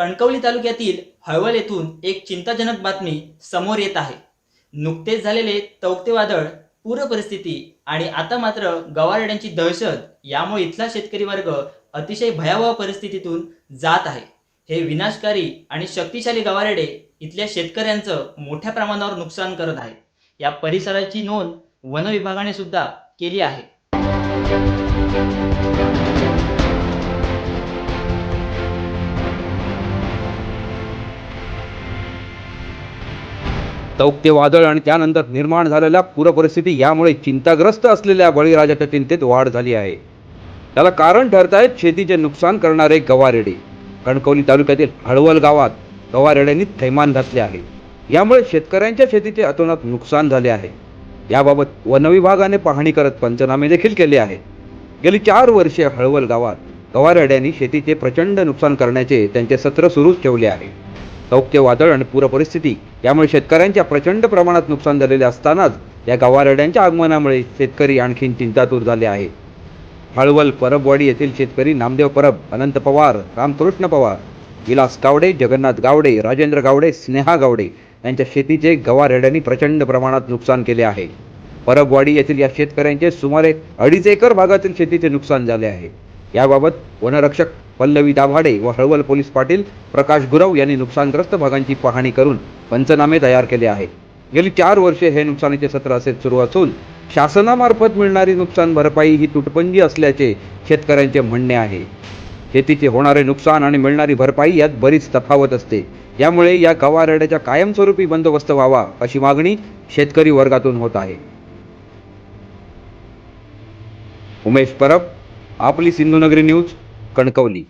कणकवली तालुक्यातील हळवल येथून एक चिंताजनक बातमी समोर येत आहे. नुकतेच झालेले तौक्ते वादळ पूर परिस्थिती आणि आता मात्र गवारड्यांची दहशत यामुळे इथला शेतकरी वर्ग अतिशय भयावह परिस्थितीतून जात आहे. हे विनाशकारी आणि शक्तिशाली गवारेडे इथल्या शेतकऱ्यांचं मोठ्या प्रमाणावर नुकसान करत आहे या परिसराची नोंद वन विभागाने सुद्धा केली आहे. तौक्ते वादळ आणि त्यानंतर निर्माण झालेल्या पूरपरिस्थिती यामुळे चिंताग्रस्त असलेल्या बळीराजाच्या चिंतेत वाढ झाली आहे. त्याला कारण ठरत आहेत शेतीचे नुकसान करणारे गवारेडे. कणकवली तालुक्यातील हळवल गावात गवारेड्यांनी थैमान घातले आहे. यामुळे शेतकऱ्यांच्या शेतीचे अतोनात नुकसान झाले आहे. याबाबत वनविभागाने पाहणी करत पंचनामे देखील केले आहे गेली चार वर्षे हळवल गावात गवारेड्यांनी शेतीचे प्रचंड नुकसान करण्याचे त्यांचे सत्र सुरूच ठेवले आहे. तौक्ते वादळ आणि पूरपरिस्थिती यामुळे शेतकऱ्यांच्या प्रचंड प्रमाणात नुकसान झालेले असतानाच या गवारड्यांच्या आगमनामुळे शेतकरी आणखीन चिंतातूर झाले आहे हळवल परबवाडी येथील शेतकरी नामदेव परब अनंत पवार रामकृष्ण पवार विलास गावडे जगन्नाथ गावडे राजेंद्र गावडे स्नेहा गावडे यांच्या शेतीचे गवारड्यांनी प्रचंड प्रमाणात नुकसान केले आहे. परबवाडी येथील या शेतकऱ्यांचे सुमारे अडीच एकर भागातील शेतीचे नुकसान झाले आहे. याबाबत वनरक्षक पल्लवी दाभाडे व हळवल पोलीस पाटील प्रकाश गुरव यांनी नुकसानग्रस्त भागांची पाहणी करून पंचनामे तयार केले आहे गेली चार वर्षे हे नुकसानीचे सत्र असेच सुरू असून शासनामार्फत मिळणारी नुकसान भरपाई ही तुटपुंजी असल्याचे शेतकऱ्यांचे म्हणणे आहे. शेतीचे होणारे नुकसान आणि मिळणारी भरपाई यात बरीच तफावत असते. यामुळे या गवारेड्याच्या कायमस्वरूपी बंदोबस्त व्हावा अशी मागणी शेतकरी वर्गातून होत आहे. उमेश परब आपली सिंधुनगरी न्यूज. कणकवली.